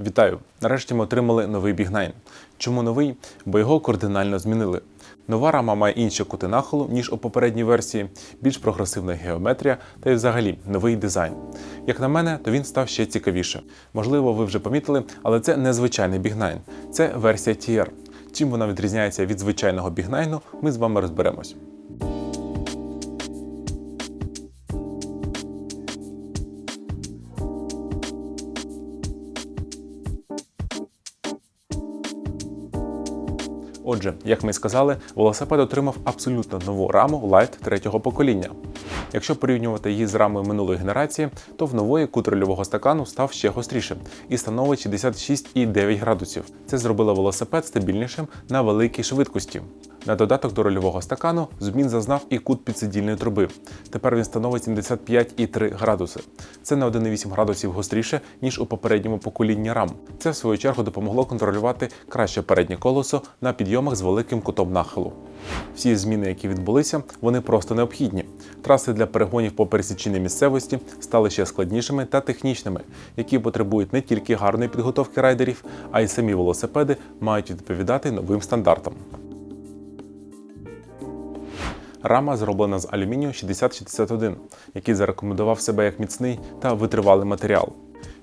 Вітаю! Нарешті ми отримали новий Big9. Чому новий? Бо його кардинально змінили. Нова рама має інші кути нахилу, ніж у попередній версії, більш прогресивна геометрія та й взагалі новий дизайн. Як на мене, то він став ще цікавіше. Можливо, ви вже помітили, але це не звичайний Big9, це версія TR. Чим вона відрізняється від звичайного Big9, ми з вами розберемось. Отже, як ми і сказали, велосипед отримав абсолютно нову раму Light третього покоління. Якщо порівнювати її з рамою минулої генерації, то в нової кут рульового стакану став ще гострішим і становить 66,9 градусів. Це зробило велосипед стабільнішим на великій швидкості. На додаток до рульового стакану змін зазнав і кут підсидільної труби. Тепер він становить 75,3 градуси. Це на 1,8 градусів гостріше, ніж у попередньому поколінні рам. Це в свою чергу допомогло контролювати краще переднє колесо на підйомах з великим кутом нахилу. Всі зміни, які відбулися, вони просто необхідні. Траси для перегонів по пересіченій місцевості стали ще складнішими та технічними, які потребують не тільки гарної підготовки райдерів, а й самі велосипеди мають відповідати новим стандартам. Рама зроблена з алюмінію 6061, який зарекомендував себе як міцний та витривалий матеріал.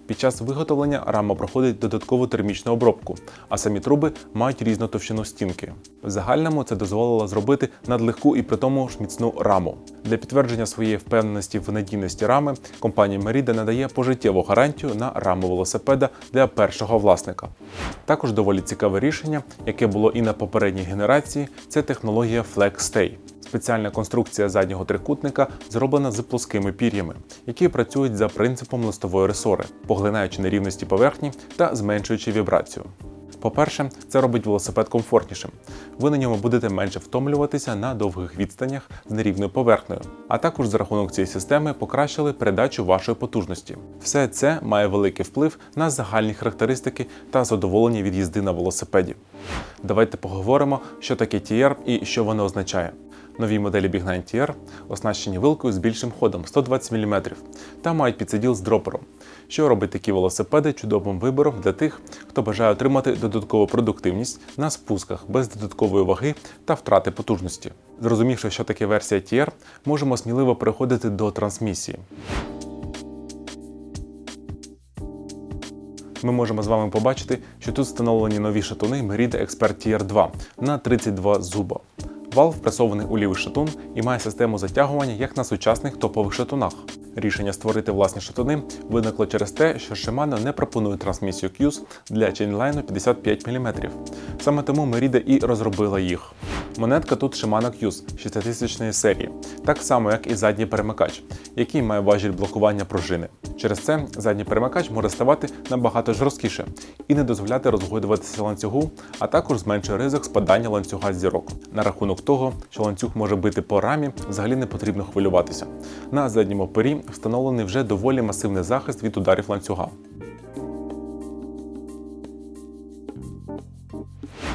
Під час виготовлення рама проходить додаткову термічну обробку, а самі труби мають різну товщину стінки. В загальному це дозволило зробити надлегку і при тому ж міцну раму. Для підтвердження своєї впевненості в надійності рами компанія Merida надає пожиттєву гарантію на раму велосипеда для першого власника. Також доволі цікаве рішення, яке було і на попередній генерації, це технологія FlexStay. Спеціальна конструкція заднього трикутника зроблена з плоскими пір'ями, які працюють за принципом листової ресори, поглинаючи нерівності поверхні та зменшуючи вібрацію. По-перше, це робить велосипед комфортнішим. Ви на ньому будете менше втомлюватися на довгих відстанях з нерівною поверхнею, а також за рахунок цієї системи покращили передачу вашої потужності. Все це має великий вплив на загальні характеристики та задоволення від їзди на велосипеді. Давайте поговоримо, що таке TR і що воно означає. Нові моделі Big 9 TR оснащені вилкою з більшим ходом 120 мм та мають підсиділ з дропером, що робить такі велосипеди чудовим вибором для тих, хто бажає отримати додаткову продуктивність на спусках без додаткової ваги та втрати потужності. Зрозумівши, що таке версія TR, можемо сміливо переходити до трансмісії. Ми можемо з вами побачити, що тут встановлені нові шатуни Merida Expert TR 2 на 32 зуба. Вал впресований у лівий шатун і має систему затягування, як на сучасних топових шатунах. Рішення створити власні шатуни виникло через те, що Shimano не пропонує трансмісію Qs для чейнлайну 55 мм. Саме тому Merida і розробила їх. Монетка тут Shimano Qs 6000 серії, так само як і задній перемикач, який має важіль блокування пружини. Через це задній перемикач може ставати набагато жорсткіше і не дозволяти розгойдуватися ланцюгу, а також зменшує ризик спадання ланцюга з зірок. На рахунок того, що ланцюг може бити по рамі, взагалі не потрібно хвилюватися. На задньому пері встановлений вже доволі масивний захист від ударів ланцюга.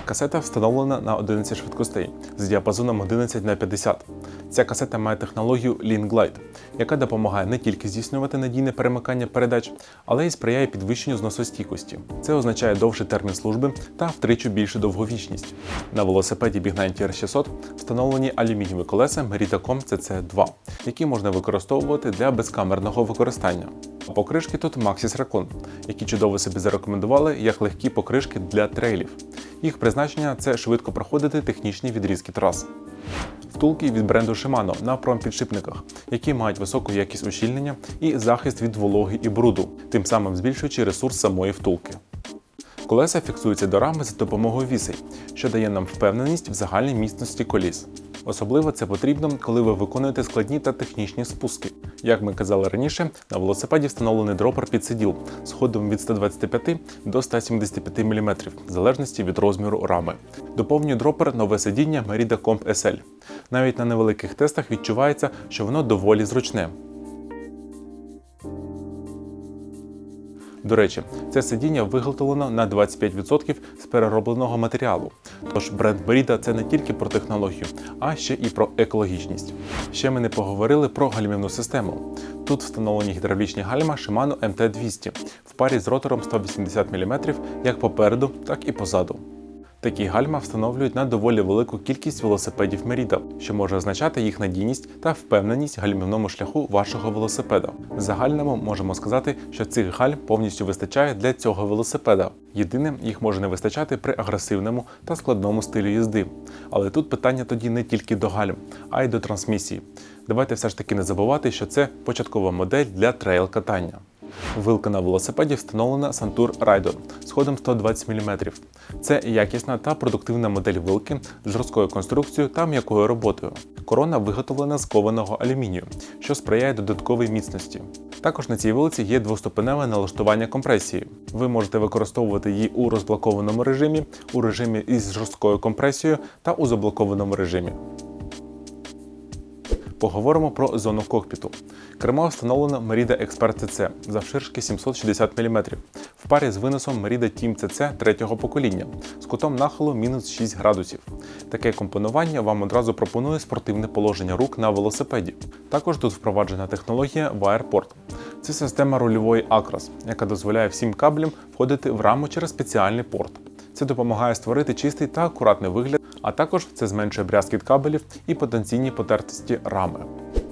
Касета встановлена на 11 швидкостей з діапазоном 11 на 50. Ця касета має технологію Lean Glide, яка допомагає не тільки здійснювати надійне перемикання передач, але й сприяє підвищенню зносостійкості. Це означає довший термін служби та втричі більшу довговічність. На велосипеді Big 9 TR600 встановлені алюмінієві колеса Merida.com CC2, які можна використовувати для безкамерного використання. Покришки тут Maxis Recon, які чудово собі зарекомендували як легкі покришки для трейлів. Їх призначення це швидко проходити технічні відрізки трас. Втулки від бренду Shimano на промпідшипниках, які мають високу якість ущільнення і захист від вологи і бруду, тим самим збільшуючи ресурс самої втулки. Колеса фіксуються до рами за допомогою вісей, що дає нам впевненість в загальній міцності коліс. Особливо це потрібно, коли ви виконуєте складні та технічні спуски. Як ми казали раніше, на велосипеді встановлений дропер під сиділ з ходом від 125 до 175 мм, в залежності від розміру рами. Доповнює дропер нове сидіння Merida Comp SL. Навіть на невеликих тестах відчувається, що воно доволі зручне. До речі, це сидіння виготовлено на 25% з переробленого матеріалу. Тож бренд Merida – це не тільки про технологію, а ще і про екологічність. Ще ми не поговорили про гальмівну систему. Тут встановлені гідравлічні гальма Shimano MT200 в парі з ротором 180 мм як попереду, так і позаду. Такі гальма встановлюють на доволі велику кількість велосипедів Merida, що може означати їх надійність та впевненість гальмівному шляху вашого велосипеда. В загальному можемо сказати, що цих гальм повністю вистачає для цього велосипеда. Єдине, їх може не вистачати при агресивному та складному стилі їзди. Але тут питання тоді не тільки до гальм, а й до трансмісії. Давайте все ж таки не забувати, що це початкова модель для трейл катання. Вилка на велосипеді встановлена Santur Raidon з ходом 120 мм. Це якісна та продуктивна модель вилки з жорсткою конструкцією та м'якою роботою. Корона виготовлена з кованого алюмінію, що сприяє додатковій міцності. Також на цій вилці є двоступеневе налаштування компресії. Ви можете використовувати її у розблокованому режимі, у режимі із жорсткою компресією та у заблокованому режимі. Поговоримо про зону кокпіту. Кермо встановлено Merida Expert CC завширшки 760 мм в парі з виносом Merida Team CC третього покоління з кутом нахилу мінус 6 градусів. Таке компонування вам одразу пропонує спортивне положення рук на велосипеді. Також тут впроваджена технологія WirePort. Це система рульової Acros, яка дозволяє всім каблям входити в раму через спеціальний порт. Це допомагає створити чистий та акуратний вигляд, а також це зменшує брязкіт кабелів і потенційні потертості рами.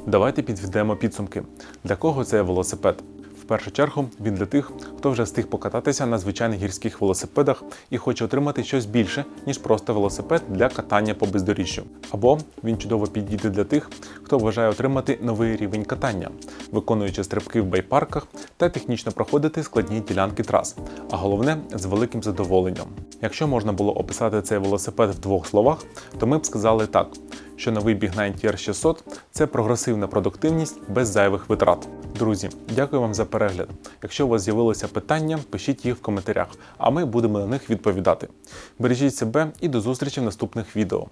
Давайте підведемо підсумки. Для кого це велосипед? Першу чергу він для тих, хто вже встиг покататися на звичайних гірських велосипедах і хоче отримати щось більше, ніж просто велосипед для катання по бездоріжжю. Або він чудово підійде для тих, хто вважає отримати новий рівень катання, виконуючи стрибки в байпарках та технічно проходити складні ділянки трас, а головне з великим задоволенням. Якщо можна було описати цей велосипед в двох словах, то ми б сказали так, що новий Big 9 TR 600 це прогресивна продуктивність без зайвих витрат. Друзі, дякую вам за перегляд. Якщо у вас з'явилися питання, пишіть їх в коментарях, а ми будемо на них відповідати. Бережіть себе і до зустрічі в наступних відео.